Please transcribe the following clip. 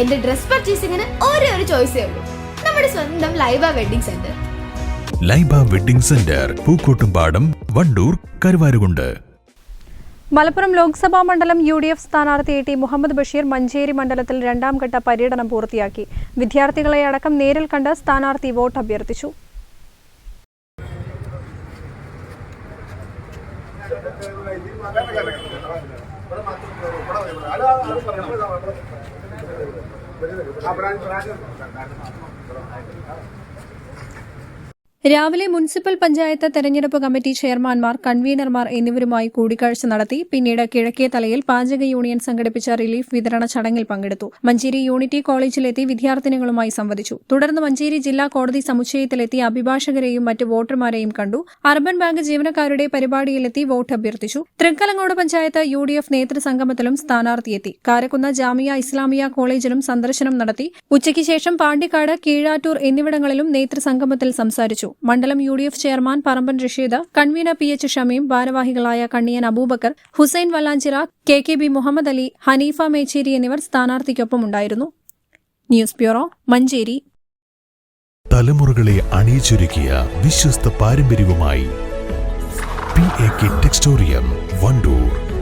എന്റെ ഡ്രസ് പർച്ചേസിംഗിന് ഒരേ ഒരു ചോയ്സേ ഉള്ളൂ. നമ്മുടെ സ്വന്തം Laiba wedding centre. Laiba wedding centre Pookkottumpadam Wandoor Karuvarakundu. Malappuram Lok Sabha മണ്ഡലം യു ഡി എഫ് സ്ഥാനാർത്ഥി എ ടി മുഹമ്മദ് ബഷീർ മഞ്ചേരി മണ്ഡലത്തിൽ രണ്ടാം ഘട്ട പര്യടനം പൂർത്തിയാക്കി. വിദ്യാർത്ഥികളെ അടക്കം നേരിൽ കണ്ട് സ്ഥാനാർത്ഥി വോട്ട് അഭ്യർത്ഥിച്ചു. આ બ્રાન્ચ രാവിലെ മുനിസിപ്പൽ പഞ്ചായത്ത് തെരഞ്ഞെടുപ്പ് കമ്മിറ്റി ചെയർമാൻമാർ കൺവീനർമാർ എന്നിവരുമായി കൂടിക്കാഴ്ച നടത്തി. പിന്നീട് കിഴക്കേ തലയിൽ പാചക യൂണിയൻ സംഘടിപ്പിച്ച റിലീഫ് വിതരണ ചടങ്ങിൽ പങ്കെടുത്തു. മഞ്ചേരി യൂണിറ്റി കോളേജിലെത്തി വിദ്യാർത്ഥിനികളുമായി സംവദിച്ചു. തുടർന്ന് മഞ്ചേരി ജില്ലാ കോടതി സമുച്ചയത്തിലെത്തി അഭിഭാഷകരെയും മറ്റ് വോട്ടർമാരെയും കണ്ടു. അർബൻ ബാങ്ക് ജീവനക്കാരുടെ പരിപാടിയിലെത്തി വോട്ട് അഭ്യർത്ഥിച്ചു. Trikkalangode panchayat U D F നേതൃസംഗമത്തിലും സ്ഥാനാർത്ഥിയെത്തി കാരക്കുന്ന ജാമിയ ഇസ്ലാമിയ കോളേജിലും സന്ദർശനം നടത്തി. ഉച്ചയ്ക്ക് ശേഷം പാണ്ടിക്കാട് കീഴാറ്റൂർ എന്നിവിടങ്ങളിലും നേതൃസംഗമത്തിൽ സംസാരിച്ചു. മണ്ഡലം U chairman Paramban Rasheed convenor P H Shameem ഭാരവാഹികളായ Kanniyan Aboobacker Hussain Vallanchira K K B Muhammad Ali Haneefa Mecheri എന്നിവർ സ്ഥാനാർത്ഥിക്കൊപ്പമുണ്ടായിരുന്നു ന്യൂസ് ബ്യൂറോ മഞ്ചേരി. തലമുറകളെ അണിയിച്ചൊരുക്കിയ വിശ്വസ്ത പാരമ്പര്യവുമായി P A K textorium Wandoor.